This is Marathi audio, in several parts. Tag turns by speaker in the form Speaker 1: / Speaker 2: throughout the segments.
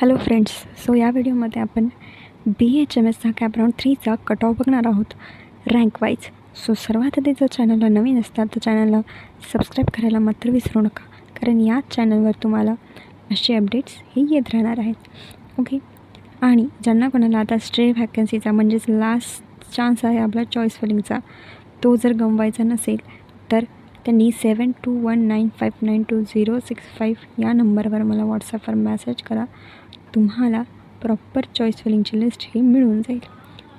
Speaker 1: हॅलो फ्रेंड्स सो या व्हिडिओमध्ये आपण बी एच एम एसचा कॅपराऊंड थ्रीचा कट ऑफ बघणार आहोत. रँक वाईज सो सर्वात आधी जर चॅनलला नवीन असतात तर चॅनलला सबस्क्राईब करायला मात्र विसरू नका. कारण याच चॅनलवर तुम्हाला असे अपडेट्स हे येत राहणार आहेत. ओके आणि ज्यांना कोणाला आता स्ट्रे व्हॅकन्सीचा म्हणजेच लास्ट चान्स आहे आपला चॉईस फिलिंगचा तो जर गमवायचा नसेल तर त्यांनी seven two one nine five nine two zero six five या नंबरवर मला व्हॉट्सअपवर मॅसेज करा. तुम्हाला प्रॉपर चॉईस फिलिंगची लिस्ट ही मिळून जाईल.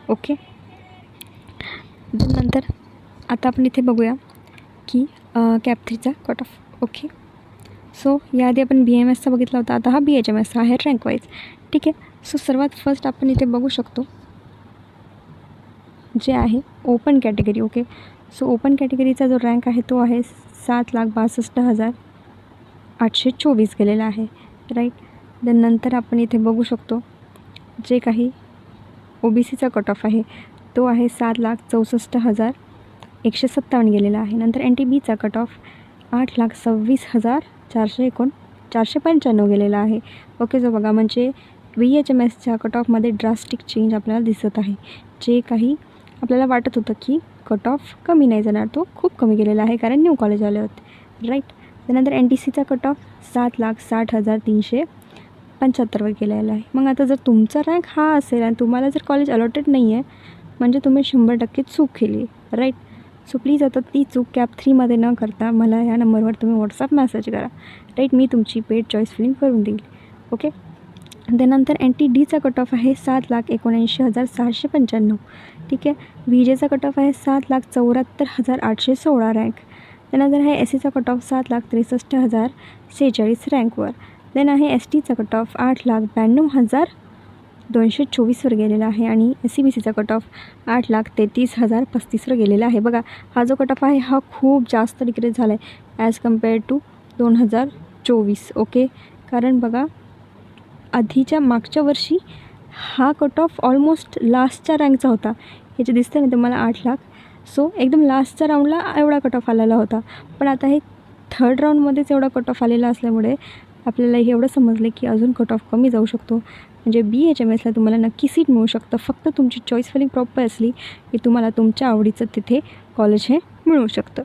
Speaker 1: ओके नंतर आता आपण इथे बघूया की कॅप थ्रीचा कट ऑफ ओके सो याआधी आपण बी एम एसचा बघितला होता. आता हा बी एच एम एसचा आहे रँकवाईज ठीक आहे? सो सर्वात फर्स्ट आपण इथे बघू शकतो जे आहे open category okay so open कॅटेगरीचा जो रँक आहे तो आहे सात लाख बासष्ट हजार आठशे चोवीस गेलेला आहे. राईट देन नंतर आपण इथे बघू शकतो जे काही ओ बी सीचा कट ऑफ आहे तो आहे सात लाख चौसष्ट हजार एकशे सत्तावन्न गेलेला आहे. नंतर एन टी बीचा कट ऑफ आठ लाख सव्वीस हजार चारशे एकोण चारशे पंच्याण्णव गेलेला आहे. ओके जो बघा म्हणजे व्ही एच एम एसच्या कट ऑफमध्ये ड्रास्टिक चेंज आपल्याला दिसत आहे. जे काही आपल्याला वाटत होतं की कट ऑफ कमी नाही जाणार तो खूप कमी गेलेला आहे कारण न्यू कॉलेज आले होते. राईट त्यानंतर एन टी सीचा कट ऑफ सात लाख साठ हजार तीनशे पंच्याहत्तरवर गेलेला आहे. मग आता जर तुमचा रँक हा असेल आणि तुम्हाला जर कॉलेज अलॉटेड नाही आहे म्हणजे तुम्ही शंभर टक्के चूक केली राईट सो प्लीज आता ती चूक कॅब थ्रीमध्ये न करता मला ह्या नंबरवर तुम्ही व्हॉट्सअप मेसेज करा. राईट मी तुमची पेड चॉईस फिलिंग करून देईल. ओके त्यानंतर एन टी डीचा कट ऑफ आहे सात लाख एकोणऐंशी हजार सहाशे पंच्याण्णव. ठीक आहे? व्ही जेचा कट ऑफ आहे सात लाख चौऱ्याहत्तर हजार आठशे सोळा रँक त्यानंतर आहे एस सीचा कट ऑफ सात लाख त्रेसष्ट हजार सेहेचाळीस रँकवर देन आहे एस टीचा कट ऑफ आठ लाख ब्याण्णव हजार दोनशे चोवीसवर गेलेला आहे आणि एस सी बी सीचा कट ऑफ आठ लाख तेहतीस हजार पस्तीसवर गेलेला आहे. बघा हा जो कट ऑफ आहे हा खूप जास्त डिक्रीज झाला आहे ॲज कंपेअर टू दोन हजार चोवीस ओके कारण बघा आधीच्या मागच्या वर्षी हा कट ऑफ ऑलमोस्ट लास्टच्या रँकचा होता. याचे दिसतं ना तुम्हाला? आठ लाख. सो एकदम लास्टच्या राऊंडला एवढा कट ऑफ आलेला होता. पण आता हे थर्ड राऊंडमध्येच एवढा कट ऑफ आलेला असल्यामुळे आपल्याला हे एवढं समजलं की अजून कट ऑफ कमी जाऊ शकतो. म्हणजे बी एच एम एसला तुम्हाला नक्की सीट मिळू शकतं. फक्त तुमची चॉईस फिलिंग प्रॉपर असली की तुम्हाला तुमच्या आवडीचं तिथे कॉलेज हे मिळू शकतं.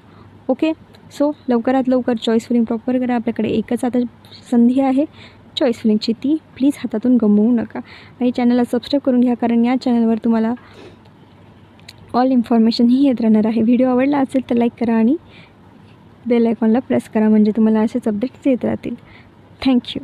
Speaker 1: ओके सो लवकरात लवकर चॉईस फिलिंग प्रॉपर करा. आपल्याकडे एकच आता संधी आहे. चॉईस फिलिंगची ती प्लीज हातातून गमवू नका. आणि चॅनलला सबस्क्राईब करून घ्या कारण या चॅनलवर तुम्हाला ऑल इन्फॉर्मेशन ही येत राहणार आहे. व्हिडिओ आवडला असेल तर लाईक करा आणि बेल आयकॉनला प्रेस करा. म्हणजे तुम्हाला असेच अपडेट्स येत राहतील. Thank you